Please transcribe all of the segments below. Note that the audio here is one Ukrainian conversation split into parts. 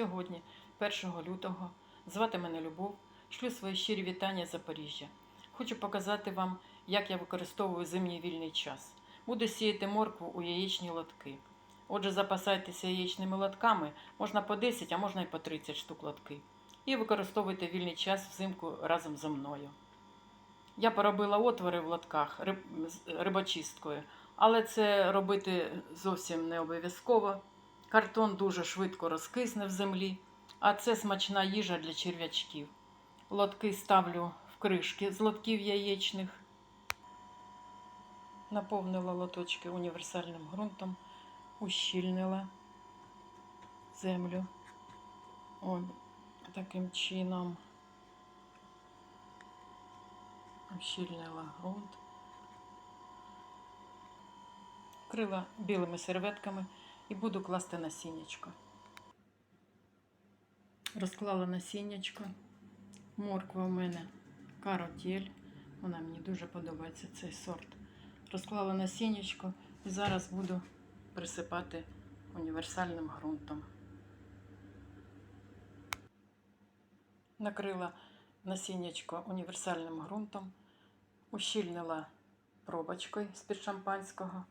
Сьогодні, 1 лютого, звати мене Любов, шлю свої щирі вітання з Запоріжжя. Хочу показати вам, як я використовую зимній вільний час. Буду сіяти моркву у яєчні лотки. Отже, запасайтеся яєчними лотками, можна по 10, а можна і по 30 штук лотки. І використовуйте вільний час взимку разом зі мною. Я поробила отвори в лотках риб- рибочисткою, але це робити зовсім не обов'язково. Картон дуже швидко розкисне в землі, а це смачна їжа для черв'ячків. Лотки ставлю в кришки з лотків яєчних. Наповнила лоточки універсальним ґрунтом, ущільнила землю. Ось таким чином. Ущільнила ґрунт. Крила білими серветками і буду класти насіннячко. Розклала насіннячко. Морква у мене каротель. Вона мені дуже подобається цей сорт. Розклала насіннячко і зараз буду присипати універсальним ґрунтом. Накрила насіннячко універсальним ґрунтом, ущільнила пробочкою з-під шампанського.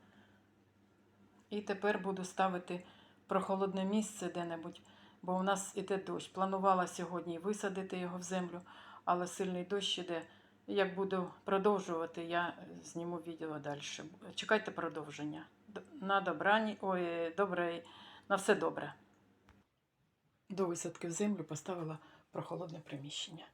І тепер буду ставити прохолодне місце де-небудь, бо у нас іде дощ. Планувала сьогодні висадити його в землю, але сильний дощ іде. Як буду продовжувати, я зніму відео далі. Чекайте продовження. На добрані, ой, добре, на все добре. До висадки в землю поставила прохолодне приміщення.